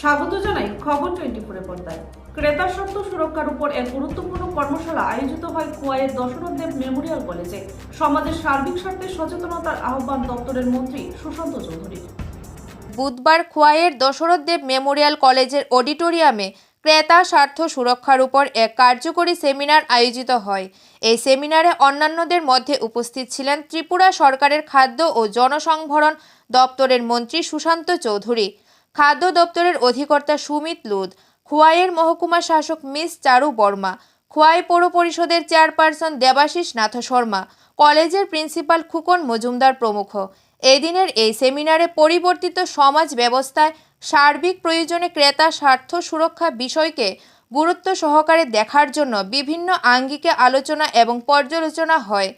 স্বাগত জানাই খবর টোয়েন্টি ফোরের পর্দায়। ক্রেতা স্বার্থ সুরক্ষার উপর এক গুরুত্বপূর্ণ কর্মশালা আয়োজিত হয় কুয়াইয়ের দশরথ দেব মেমোরিয়াল কলেজে। সমাজের সার্বিক স্বার্থে সচেতনতার আহ্বান দপ্তরের মন্ত্রী সুশান্ত চৌধুরী। বুধবার খোয়াইয়ের দশরথ দেব মেমোরিয়াল কলেজের অডিটোরিয়ামে ক্রেতা স্বার্থ সুরক্ষার উপর এক কার্যকরী সেমিনার আয়োজিত হয়। এই সেমিনারে অন্যান্যদের মধ্যে উপস্থিত ছিলেন ত্রিপুরা সরকারের খাদ্য ও জনসংভরণ দপ্তরের মন্ত্রী সুশান্ত চৌধুরী। খাদ্য দপ্তরের অধিকর্তা সুমিত লুদ খোয়াইয়ের মহকুমা শাসক মিস চারু বর্মা, খোয়াই পৌর পরিষদের চেয়ারপারসন দেবাশিস নাথ শর্মা, কলেজের প্রিন্সিপাল খুকন মজুমদার প্রমুখ। এদিনের এই সেমিনারে পরিবর্তিত সমাজ ব্যবস্থায় সার্বিক প্রয়োজনে ক্রেতা স্বার্থ সুরক্ষা বিষয়কে গুরুত্ব সহকারে দেখার জন্য বিভিন্ন আঙ্গিকে আলোচনা এবং পর্যালোচনা হয়।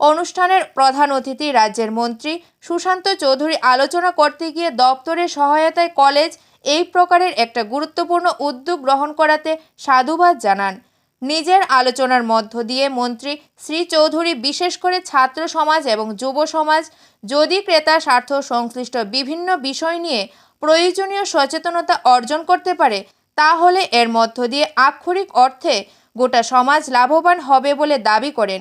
অনুষ্ঠানের প্রধান অতিথি রাজ্যের মন্ত্রী সুশান্ত চৌধুরী আলোচনা করতে গিয়ে দপ্তরের সহায়তায় কলেজ এই প্রকারের একটা গুরুত্বপূর্ণ উদ্যোগ গ্রহণ করাতে সাধুবাদ জানান। নিজের আলোচনার মধ্য দিয়ে মন্ত্রী শ্রী চৌধুরী বিশেষ করে ছাত্র সমাজ এবং যুব সমাজ, যদি ক্রেতা স্বার্থ সংশ্লিষ্ট বিভিন্ন বিষয় নিয়ে প্রয়োজনীয় সচেতনতা অর্জন করতে পারে, তাহলে এর মধ্য দিয়ে আক্ষরিক অর্থে গোটা সমাজ লাভবান হবে বলে দাবি করেন।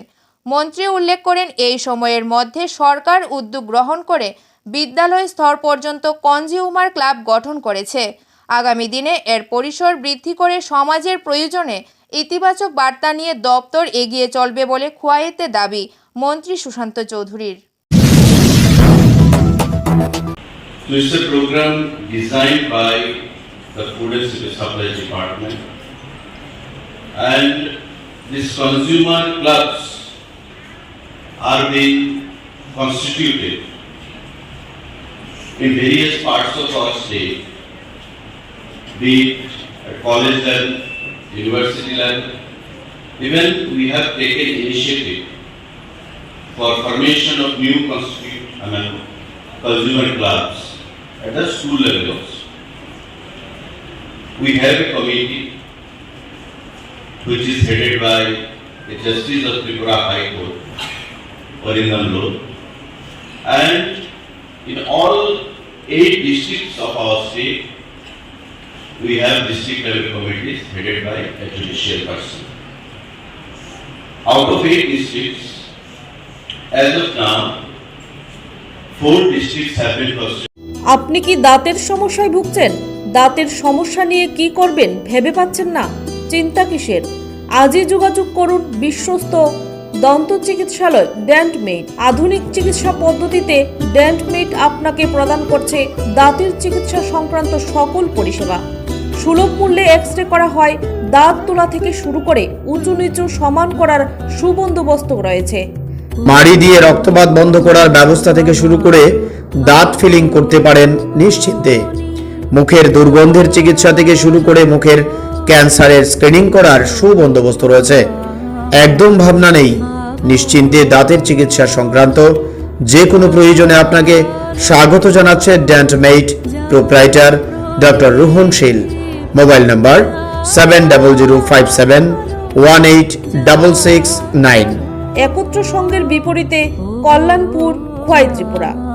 মন্ত্রী উল্লেখ করেন, এই সময়ের মধ্যে সরকার উদ্যোগ গ্রহণ করে বিদ্যালয় স্তর পর্যন্ত কনজিউমার ক্লাব গঠন করেছে আগামী দিনে এর পরিসর বৃদ্ধি করে সমাজের প্রয়োজনে ইতিবাচক বার্তা নিয়ে দপ্তর এগিয়ে চলবে বলে খোয়াইতে দাবি মন্ত্রী সুশান্ত চৌধুরীর So it's a program designed by the Food and Supply Department. And these consumer clubs are being constituted in various parts of our state, be it at college level, university level. Even we have taken initiative for formation of new I mean, consumer clubs at the school level also. We have a committee which is headed by the Justice of Tripura High Court, Parindam Law. And in all eight districts of our state, we have district level committees headed by a judicial person. Out of eight districts, as of now, four districts have been constituted. আপনি কি দাঁতের সমস্যায় ভুগছেন দাঁতের সমস্যা নিয়ে কি করবেন ভেবে পাচ্ছেন না চিন্তা কিসের আজই যোগাযোগ করুন বিশ্বস্ত দন্ত চিকিৎসালয় ড্যান্টমেড আধুনিক চিকিৎসা পদ্ধতিতে ড্যান্টমেড আপনাকে প্রদান করছে দাঁতের চিকিৎসা সংক্রান্ত সকল পরিষেবা। সুলভ মূল্যে এক্স রে করা হয়, দাঁত তোলা থেকে শুরু করে উঁচু নিচু সমান করার সুবন্দোবস্ত রয়েছে। মাড়ি দিয়ে রক্তপাত বন্ধ করার ব্যবস্থা থেকে শুরু করে দাঁত ফিলিং করতে পারেন নিশ্চিন্তে। মুখের দুর্গন্ধের চিকিৎসা থেকে শুরু করে মুখের ক্যান্সারের স্ক্রিনিং করার সুবন্দোবস্ত রয়েছে। একদম ভাবনা নেই নিশ্চিন্তে দাঁতের চিকিৎসা সংক্রান্ত যে কোনো প্রয়োজনে আপনাকে স্বাগত জানাচ্ছে ড্যান্টমেইট proprietor doctor Rohan Shil. Mobile number seven double zero five seven one eight double six nine. একত্র সংঘের বিপরীতে কল্যাণপুর খোয়াই ত্রিপুরা।